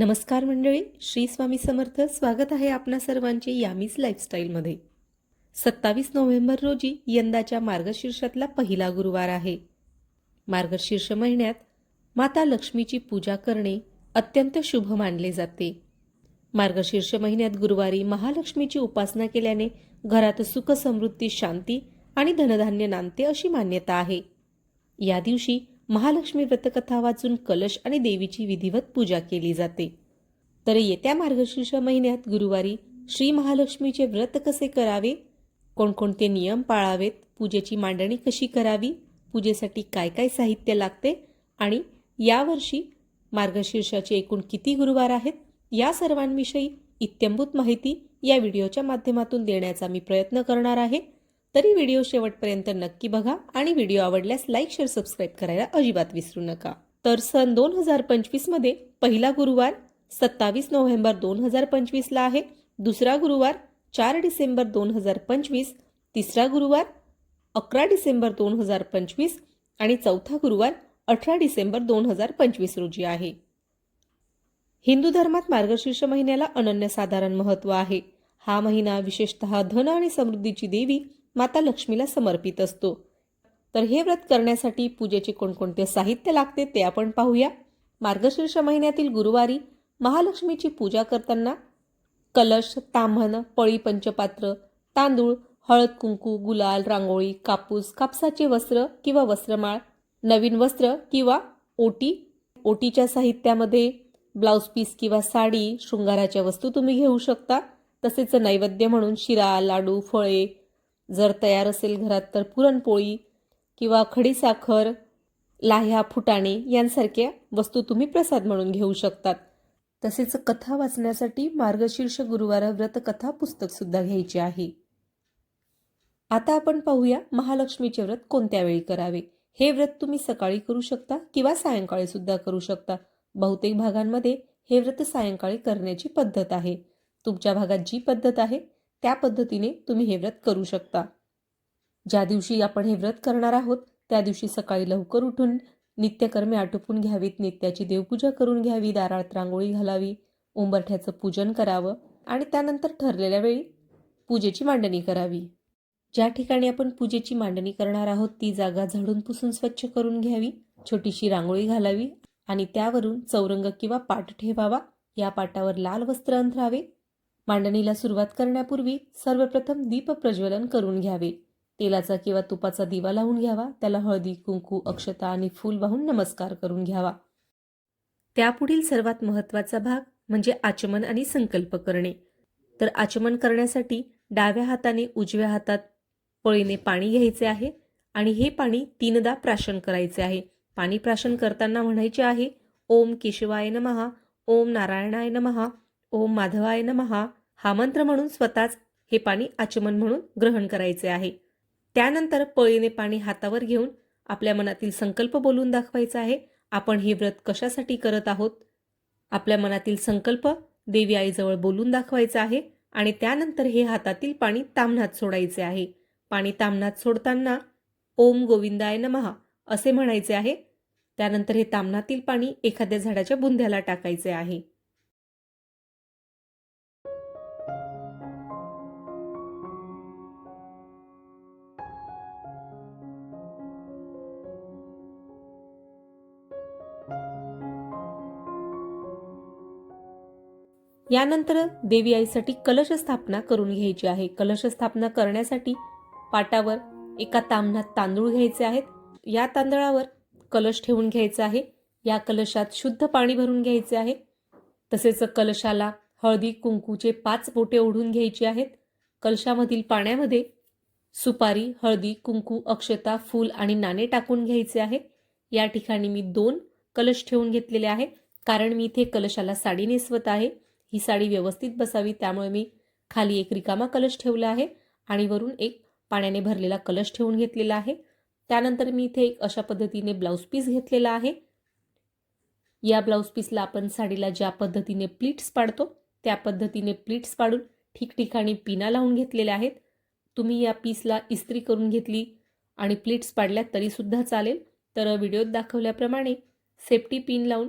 नमस्कार मंडळी श्री स्वामी समर्थ. स्वागत आहे आपणा सर्वांचे यामीच लाईफस्टाईलमध्ये सत्तावीस नोव्हेंबर रोजी यंदाच्या मार्गशीर्षातला पहिला गुरुवार आहे. मार्गशीर्ष महिन्यात माता लक्ष्मीची पूजा करणे अत्यंत शुभ मानले जाते. मार्गशीर्ष महिन्यात गुरुवारी महालक्ष्मीची उपासना केल्याने घरात सुख समृद्धी शांती आणि धनधान्य नांदते अशी मान्यता आहे. या दिवशी महालक्ष्मी व्रतकथा वाचून कलश आणि देवीची विधिवत पूजा केली जाते. तर येत्या मार्गशीर्ष महिन्यात गुरुवारी श्री महालक्ष्मीचे व्रत कसे करावे? कोणकोणते नियम पाळावेत? पूजेची मांडणी कशी करावी? पूजेसाठी काय काय साहित्य लागते? आणि यावर्षी मार्गशीर्षाचे एकूण किती गुरुवार आहेत? या सर्वांविषयी इत्यंभूत माहिती या व्हिडिओच्या माध्यमातून देण्याचा मी प्रयत्न करणार आहे. तरी व्हिडिओ शेवटपर्यंत नक्की बघा आणि व्हिडिओ आवडल्यास लाईक शेअर सबस्क्राईब करायला अजिबात विसरू नका. तर सन दोन हजार पंचवीसमध्ये पहिला गुरुवार सत्तावीस नोव्हेंबर दोन हजार पंचवीसला आहे. दुसरा गुरुवार चार डिसेंबर दोन हजार पंचवीस. तिसरा गुरुवार अकरा डिसेंबर दोन हजार पंचवीस. आणि चौथा गुरुवार अठरा डिसेंबर दोन हजार पंचवीस रोजी आहे. हिंदू धर्मात मार्गशीर्ष महिन्याला अनन्यसाधारण महत्त्व आहे. हा महिना विशेषतः धन आणि समृद्धीची देवी माता लक्ष्मीला समर्पित असतो. तर हे व्रत करण्यासाठी पूजेचे कोणकोणते साहित्य लागते ते आपण पाहूया. मार्गशीर्ष महिन्यातील गुरुवारी महालक्ष्मीची पूजा करताना कलश ताम्हण पळी पंचपात्र तांदूळ हळद कुंकू गुलाल रांगोळी कापूस कापसाचे वस्त्र किंवा वस्त्रमाळ नवीन वस्त्र किंवा ओटी. ओटीच्या साहित्यामध्ये ब्लाऊज पीस किंवा साडी शृंगाराच्या वस्तू तुम्ही घेऊ शकता. तसेच नैवेद्य म्हणून शिरा लाडू फळे जर तयार असेल घरात तर पुरणपोळी किंवा खडीसाखर लाह्या फुटाणे यांसारख्या वस्तू तुम्ही प्रसाद म्हणून घेऊ शकतात. तसेच कथा वाचण्यासाठी मार्गशीर्ष गुरुवार व्रत कथा पुस्तक सुद्धा घ्यायचे आहे. आता आपण पाहूया महालक्ष्मीचे व्रत कोणत्या वेळी करावे? हे व्रत तुम्ही सकाळी करू शकता किंवा सायंकाळी सुद्धा करू शकता. बहुतेक भागांमध्ये हे व्रत सायंकाळी करण्याची पद्धत आहे. तुमच्या भागात जी पद्धत आहे त्या पद्धतीने तुम्ही हे व्रत करू शकता. ज्या दिवशी आपण हे व्रत करणार आहोत त्या दिवशी सकाळी लवकर उठून नित्यकर्मे आटोपून घ्यावीत नित्याची देवपूजा करून घ्यावी दारात रांगोळी घालावी उंबरठ्याचं पूजन करावं आणि त्यानंतर ठरलेल्या वेळी पूजेची मांडणी करावी. ज्या ठिकाणी आपण पूजेची मांडणी करणार आहोत ती जागा झाडून पुसून स्वच्छ करून घ्यावी छोटीशी रांगोळी घालावी आणि त्यावरून चौरंग किंवा पाट ठेवावा. या पाटावर लाल वस्त्र अंथरावे मांडणीला सुरुवात करण्यापूर्वी सर्वप्रथम दीप प्रज्वलन करून घ्यावे. तेलाचा किंवा तुपाचा दिवा लावून घ्यावा. त्याला हळदी कुंकू अक्षता आणि फूल वाहून नमस्कार करून घ्यावा. त्यापुढील सर्वात महत्त्वाचा भाग म्हणजे आचमन आणि संकल्प करणे. तर आचमन करण्यासाठी डाव्या हाताने उजव्या हातात पळीने पाणी घ्यायचे आहे आणि हे पाणी तीनदा प्राशन करायचे आहे. पाणी प्राशन करताना म्हणायचे आहे ओम केशवाय नमहा ओम नारायणाय नमहा ओम माधवाय नमहा हा मंत्र म्हणून स्वतःच हे पाणी आचमन म्हणून ग्रहण करायचे आहे. त्यानंतर पळीने पाणी हातावर घेऊन आपल्या मनातील संकल्प बोलून दाखवायचा आहे. आपण हे व्रत कशासाठी करत आहोत? आपल्या मनातील संकल्प देवी आईजवळ बोलून दाखवायचा आहे आणि त्यानंतर हे हातातील पाणी तामणात सोडायचे आहे. पाणी तामणात सोडताना ओम गोविंदाय नमहा असे म्हणायचे आहे. त्यानंतर हे तामणातील पाणी एखाद्या झाडाच्या बुंध्याला टाकायचे आहे. यानंतर देवी आईसाठी कलश स्थापना करून घ्यायची आहे. कलश स्थापना करण्यासाठी पाटावर एका तांबणात तांदूळ घ्यायचे आहेत. या तांदळावर कलश ठेवून घ्यायचा आहे. या कलशात शुद्ध पाणी भरून घ्यायचे आहे. तसेच कलशाला हळदी कुंकूचे पाच बोटे ओढून घ्यायचे आहेत. कलशामधील पाण्यामध्ये सुपारी हळदी कुंकू अक्षता फूल आणि नाणे टाकून घ्यायचे आहे. या ठिकाणी मी दोन कलश ठेवून घेतलेले आहे. कारण मी इथे कलशाला साडी नेसवत आहे. ही साडी व्यवस्थित बसावी त्यामुळे मी खाली एक रिकामा कलश ठेवला आहे आणि वरून एक पाण्याने भरलेला कलश ठेवून घेतलेला आहे. त्यानंतर मी इथे एक अशा पद्धतीने ब्लाऊज पीस घेतलेला आहे. या ब्लाऊज पीसला आपण साडीला ज्या पद्धतीने प्लीट्स पाडतो त्या पद्धतीने प्लीट्स पाडून ठिकठिकाणी पिना लावून घेतलेल्या आहेत. तुम्ही या पीसला इस्त्री करून घेतली आणि प्लीट्स पाडल्या तरीसुद्धा चालेल. तर व्हिडिओत दाखवल्याप्रमाणे सेफ्टी पिन लावून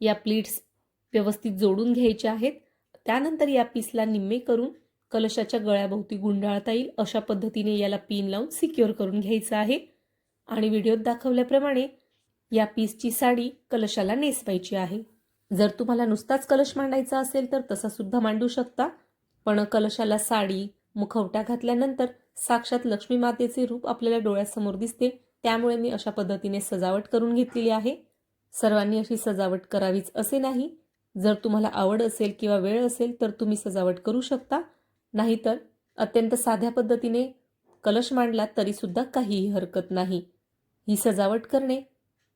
या प्लीट्स व्यवस्थित जोडून घ्यायचे आहेत. त्यानंतर या पीसला निम्मे करून कलशाच्या गळ्याभोवती गुंडाळता येईल अशा पद्धतीने याला पिन लावून सिक्युअर करून घ्यायचं आहे. आणि व्हिडिओत दाखवल्याप्रमाणे या पीसची साडी कलशाला नेसवायची आहे. जर तुम्हाला नुसताच कलश मांडायचा असेल तर तसा सुद्धा मांडू शकता. पण कलशाला साडी मुखवटा घातल्यानंतर साक्षात लक्ष्मी मातेचे रूप आपल्याला डोळ्यासमोर दिसते. त्यामुळे मी अशा पद्धतीने सजावट करून घेतलेली आहे. सर्वांनी अशी सजावट करावीच असे नाही. जर तुम्हाला आवड असेल किंवा वेळ असेल तर तुम्ही सजावट करू शकता. नाहीतर अत्यंत साध्या पद्धतीने कलश मांडला तरीसुद्धा काहीही हरकत नाही. ही सजावट करणे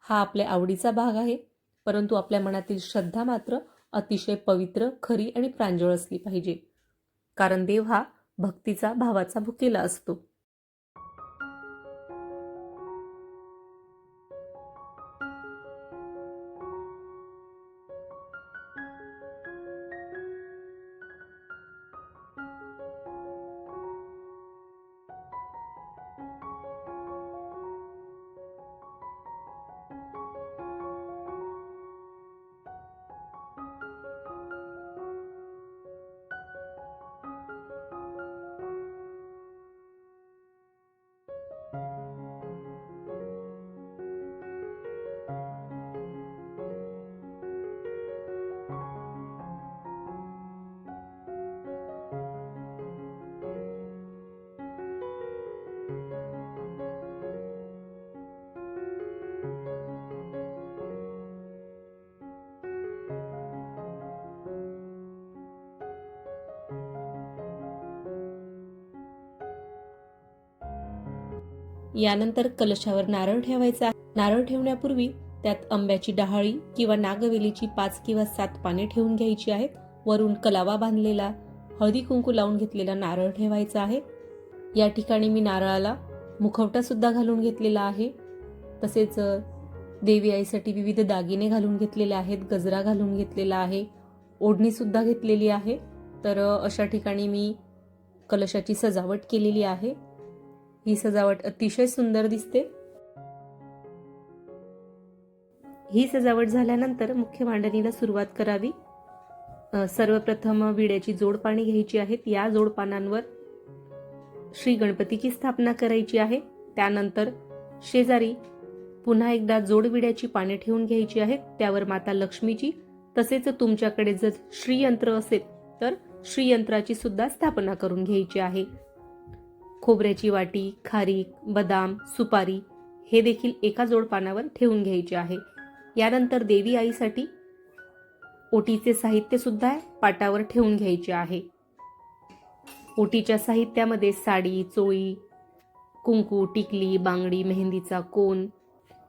हा आपल्या आवडीचा भाग आहे. परंतु आपल्या मनातील श्रद्धा मात्र अतिशय पवित्र खरी आणि प्रांजळ असली पाहिजे. कारण देव हा भक्तीचा भावाचा भुकेला असतो. यानंतर कलशावर नारळ ठेवायचा नारळ ठेवण्यापूर्वी त्यात आंब्याची डहाळी किंवा नागवेलीची पाच किंवा सात पाने ठेवून घ्यायची आहेत. वरून कलावा बांधलेला हळदी कुंकू लावून घेतलेला नारळ ठेवायचा आहे. या ठिकाणी मी नारळाला मुखवटा सुद्धा घालून घेतलेला आहे. तसेच देवी आईसाठी विविध दागिने घालून घेतलेले आहेत गजरा घालून घेतलेला आहे ओढणी सुद्धा घेतलेली आहे. तर अशा ठिकाणी मी कलशाची सजावट केलेली आहे. ही सजावट अतिशय सुंदर दिसते. ही सजावट झाल्यानंतर मुख्य मांडणीला सुरुवात करावी. सर्वप्रथम विड्याची जोडपाने घ्यायची आहेत या जोडपानांवर श्री गणपतीची स्थापना करायची आहे. त्यानंतर शेजारी पुन्हा एकदा जोडविड्याची पाने ठेवून घ्यायची आहेत. त्यावर माता लक्ष्मीची तसेच तुमच्याकडे जर श्रीयंत्र असेल तर श्रीयंत्राची सुद्धा स्थापना करून घ्यायची आहे. खोबऱ्याची वाटी खारीक बदाम सुपारी हे देखील एका जोड पानावर ठेवून घ्यायचे आहे. यानंतर देवी आईसाठी ओटीचे साहित्यसुद्धा पाटावर ठेवून घ्यायचे आहे. ओटीच्या साहित्यामध्ये साडी चोळी कुंकू टिकली बांगडी मेहंदीचा कोन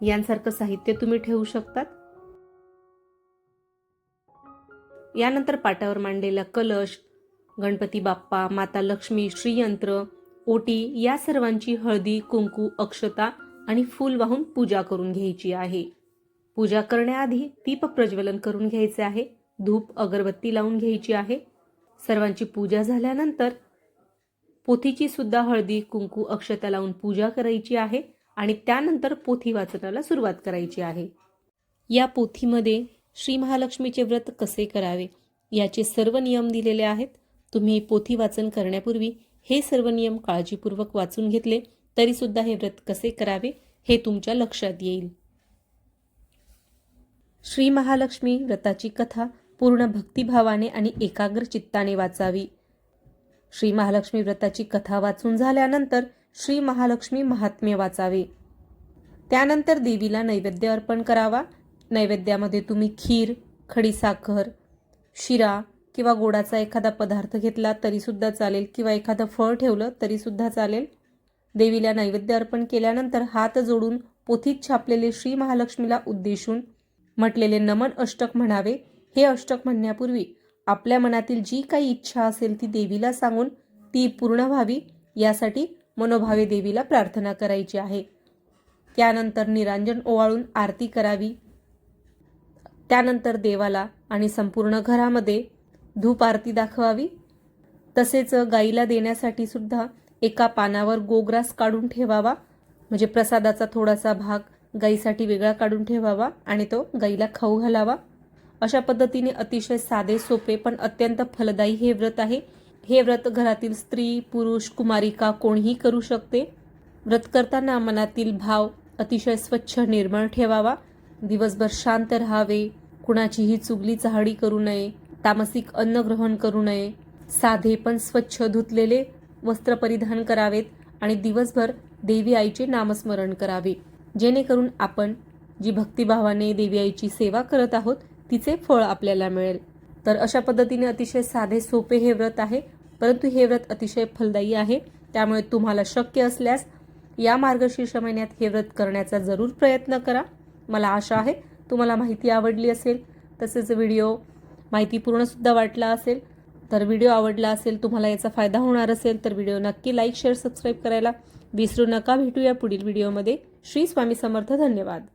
यांसारखं साहित्य तुम्ही ठेवू शकतात. यानंतर पाटावर मांडलेला कलश गणपती बाप्पा माता लक्ष्मी श्रीयंत्र ओटी या सर्वांची हळदी कुंकू अक्षता आणि फूल वाहून पूजा करून घ्यायची आहे. पूजा करण्याआधी दीप प्रज्वलन करून घ्यायचे आहे. धूप अगरबत्ती लावून घ्यायची आहे. सर्वांची पूजा झाल्यानंतर पोथीची सुद्धा हळदी कुंकू अक्षता लावून पूजा करायची आहे आणि त्यानंतर पोथी वाचनाला सुरुवात करायची आहे. या पोथीमध्ये श्री महालक्ष्मीचे व्रत कसे करावे याचे सर्व नियम दिलेले आहेत. तुम्ही पोथी वाचन करण्यापूर्वी हे सर्व नियम काळजीपूर्वक वाचून घेतले तरीसुद्धा हे व्रत कसे करावे हे तुमच्या लक्षात येईल. श्री महालक्ष्मी व्रताची कथा पूर्ण भक्तिभावाने आणि एकाग्र चित्ताने वाचावी. श्री महालक्ष्मी व्रताची कथा वाचून झाल्यानंतर श्री महालक्ष्मी महात्म्य वाचावे. त्यानंतर देवीला नैवेद्य अर्पण करावा. नैवेद्यामध्ये तुम्ही खीर खडीसाखर शिरा किंवा गोडाचा एखादा पदार्थ घेतला तरीसुद्धा चालेल किंवा एखादं फळ ठेवलं तरीसुद्धा चालेल. देवीला नैवेद्य अर्पण केल्यानंतर हात जोडून पोथीत छापलेले श्री महालक्ष्मीला उद्देशून म्हटलेले नमन अष्टक म्हणावे. हे अष्टक म्हणण्यापूर्वी आपल्या मनातील जी काही इच्छा असेल ती देवीला सांगून ती पूर्ण व्हावी यासाठी मनोभावे देवीला प्रार्थना करायची आहे. त्यानंतर निरांजन ओवाळून आरती करावी. त्यानंतर देवाला आणि संपूर्ण घरामध्ये धूप आरती दाखवावी. तसेच गाईला देण्यासाठी सुद्धा एका पानावर गोग्रास काढून ठेवावा. म्हणजे प्रसादाचा थोडासा भाग गाईसाठी वेगळा काढून ठेवावा आणि तो गाईला खाऊ घालावा. अशा पद्धतीने अतिशय साधे सोपे पण अत्यंत फलदायी हे व्रत आहे. हे व्रत घरातील स्त्री पुरुष कुमारिका कोणीही करू शकते. व्रत करताना मनातील भाव अतिशय स्वच्छ निर्मळ ठेवावा. दिवसभर शांत राहावे. कुणाचीही चुगली चहाडी करू नये. तामसिक अन्न ग्रहण करू नये. साधे पण स्वच्छ धुतलेले वस्त्र परिधान करावेत आणि दिवसभर देवी आईचे नामस्मरण करावे. जेणेकरून आपण जी भक्तिभावाने देवी आईची सेवा करत आहोत तिचे फळ आपल्याला मिळेल. तर अशा पद्धतीने अतिशय साधे सोपे हे व्रत आहे. परंतु हे व्रत अतिशय फलदायी आहे. त्यामुळे तुम्हाला शक्य असल्यास या मार्गशीर्ष महिन्यात हे व्रत करण्याचा जरूर प्रयत्न करा. मला आशा आहे तुम्हाला माहिती आवडली असेल. तसेच व्हिडिओ माहितीपूर्णसुद्धा वाटला असेल तर व्हिडिओ आवडला असेल तुम्हाला याचा फायदा होणार असेल तर व्हिडिओ नक्की लाईक शेअर सबस्क्राईब करायला विसरू नका. भेटूया पुढील व्हिडिओमध्ये. श्री स्वामी समर्थ धन्यवाद.